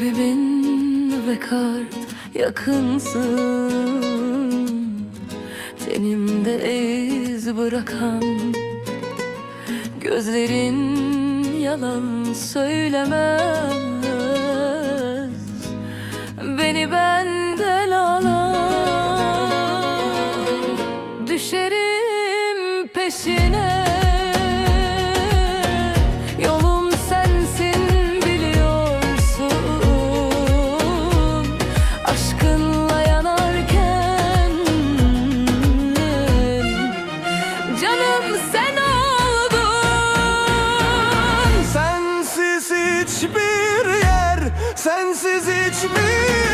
Kalbin ve kalp yakınsın. Tenimde iz bırakan Gözlerin yalan söylemez. Beni benden alan Düşerim peşine Sen oldun Sensiz hiçbir yer Sensiz hiçbir